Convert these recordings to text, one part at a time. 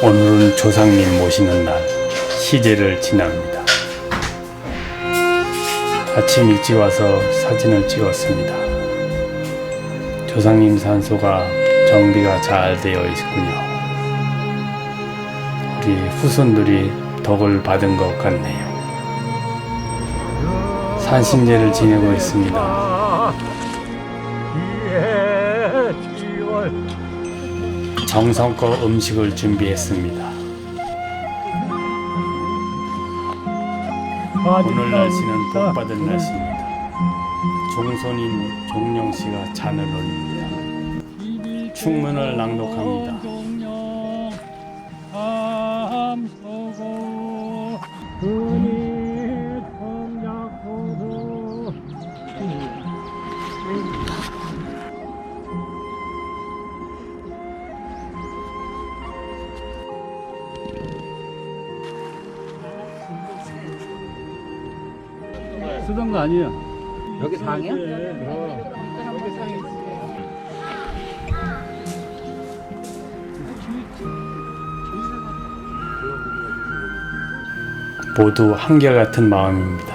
오늘은 조상님 모시는 날 시제를 지납니다. 아침 일찍 와서 사진을 찍었습니다. 조상님 산소가 정비가 잘 되어 있군요. 우리 후손들이 덕을 받은 것 같네요. 산신제를 지내고 있습니다. 정성껏 음식을 준비했습니다. 오늘 날씨는 복 받은 날씨입니다. 종손인 종영 씨가 잔을 올립니다. 충문을 낭독합니다. 쓰던 거 아니에요? 여기 상이야? 모두 한결같은 마음입니다.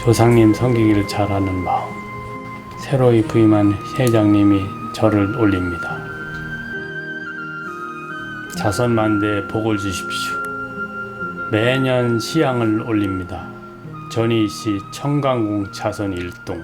조상님 섬기기를 잘하는 마음. 새로이 부임한 회장님이 절을 올립니다. 자선만대 복을 주십시오. 매년 시향을 올립니다. 전희 씨 청강궁 자선 일동